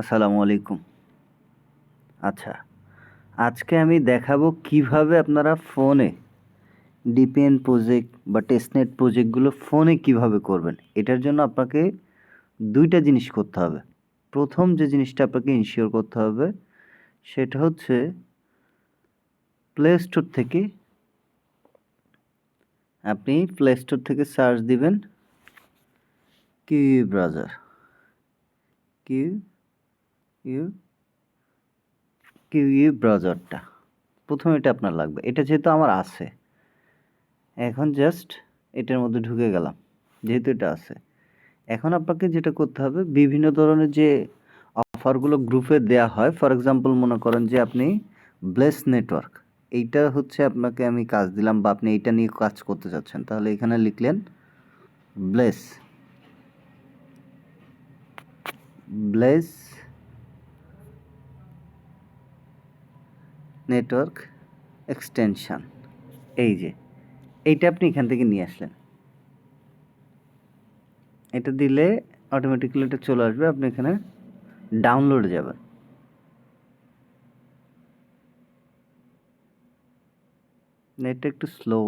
আসসালামু আলাইকুম। আচ্ছা আজকে আমি দেখাবো কীভাবে আপনারা ফোনে ডিপিএন প্রজেক্ট বা টেস্টনেট প্রজেক্টগুলো ফোনে কীভাবে করবেন, এটার জন্য আপনাকে দুইটা জিনিস করতে হবে। প্রথম যে জিনিসটা আপনাকে ইনশিওর করতে হবে, সেটা হচ্ছে প্লে স্টোর থেকে আপনি প্লে স্টোর থেকে সার্চ দিবেন Q browser Q U, Q U ব্রাউজারটা প্রথম এটা আপনার লাগবে। এটা যেহেতু আমার আছে, এখন জাস্ট এটার মধ্যে ঢুকে গেলাম, যেহেতু এটা আছে। এখন আপনাকে যেটা করতে হবে, বিভিন্ন ধরনের যে অফারগুলো গ্রুপে দেয়া হয়, ফর এক্সাম্পল মনে করেন যে আপনি ব্লেস নেটওয়ার্ক এইটা হচ্ছে আপনাকে আমি কাজ দিলাম বা আপনি এইটা নিয়ে কাজ করতে চাচ্ছেন তাহলে এখানে লিখলেন ব্লেস ব্লেস নেটওয়ার্ক এক্সটেনশান। এই যে, এইটা আপনি এখান থেকে নিয়ে আসলেন। এটা দিলে অটোমেটিক্যালি এটা চলে আসবে, আপনি এখানে ডাউনলোডে যাবেন। নেটটা একটু স্লো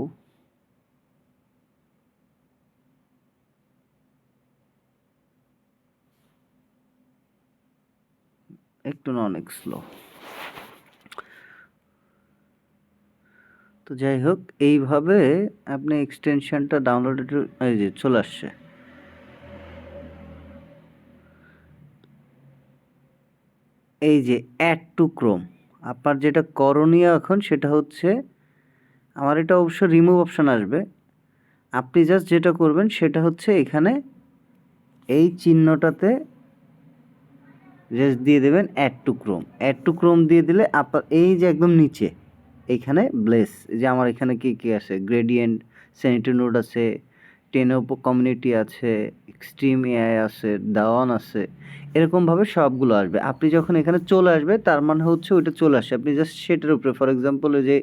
একটু না, অনেক স্লো তো যাই হোক, এইভাবে আপনি এক্সটেনশনটা ডাউনলোড এই যে চলে আসছে। এই যে অ্যাড টু ক্রোম আপনার যেটা করণীয় এখন সেটা হচ্ছে, আমার এটা অবশ্য রিমুভ অপশান আসবে। আপনি জাস্ট যেটা করবেন সেটা হচ্ছে এখানে এই চিহ্নটাতে জাস্ট দিয়ে দেবেন add to Chrome add to Chrome দিয়ে দিলে আপনার এই যে একদম নিচে এইখানে ব্লেস যে আমার এখানে কী কী আছে গ্রেডিয়েন্ট স্যানিটারি নোড আছে টেনো কমিউনিটি আছে এক্সট্রিম এআই আছে, দাওয়ান আছে এরকমভাবে সবগুলো আসবে। আপনি যখন এখানে চলে আসবে, তার মানে হচ্ছে ওইটা চলে আসে। আপনি জাস্ট সেটার উপরে ফর এক্সাম্পল যে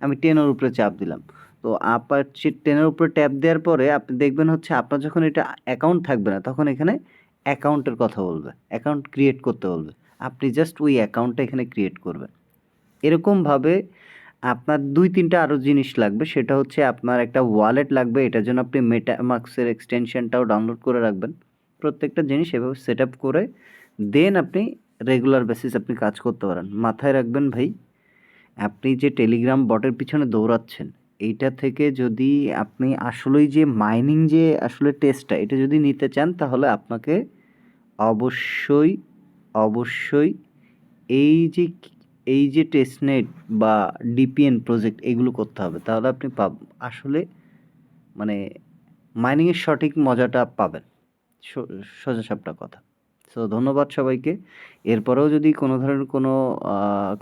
আমি টেনের উপরে চাপ দিলাম। তো আপনার টেনের উপরে ট্যাপ দেওয়ার পরে আপনি দেখবেন হচ্ছে আপনার যখন এটা অ্যাকাউন্ট থাকবে না, তখন এখানে অ্যাকাউন্টের কথা বলবে অ্যাকাউন্ট ক্রিয়েট করতে বলবে। আপনি জাস্ট ওই অ্যাকাউন্টটা এখানে ক্রিয়েট করবেন। এরকমভাবে আপনার দুই, তিনটা আরও জিনিস লাগবে। সেটা হচ্ছে আপনার একটা ওয়ালেট লাগবে, এটার জন্য আপনি মেটামাক্সের এক্সটেনশনটাও ডাউনলোড করে রাখবেন। প্রত্যেকটা জিনিস এভাবে সেট আপ করে দেন আপনি রেগুলার বেসিস আপনি কাজ করতে পারেন। মাথায় রাখবেন ভাই, আপনি যে টেলিগ্রাম বটের পিছনে দৌড়াচ্ছেন, এইটা থেকে যদি আপনি আসলেই যে মাইনিং যে আসলে টেস্টটা এটা যদি নিতে চান, তাহলে আপনাকে অবশ্যই অবশ্যই এই যে এই যে টেস্টনেট বা ডিপিএন প্রজেক্ট এগুলো করতে হবে, তাহলে আপনি পাব, আসলে মানে মাইনিংয়ের সঠিক মজাটা পাবেন। সোজা সাপটা কথা। সো ধন্যবাদ সবাইকে। এরপরেও যদি কোনো ধরনের কোনো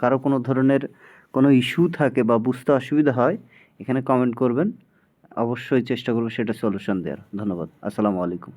কারও কোনো ধরনের কোনো ইস্যু থাকে বা বুঝতে অসুবিধা হয়, এখানে কমেন্ট করবেন। অবশ্যই চেষ্টা করব সেটা সলিউশন দেওয়ার। ধন্যবাদ। আসসালামু আলাইকুম।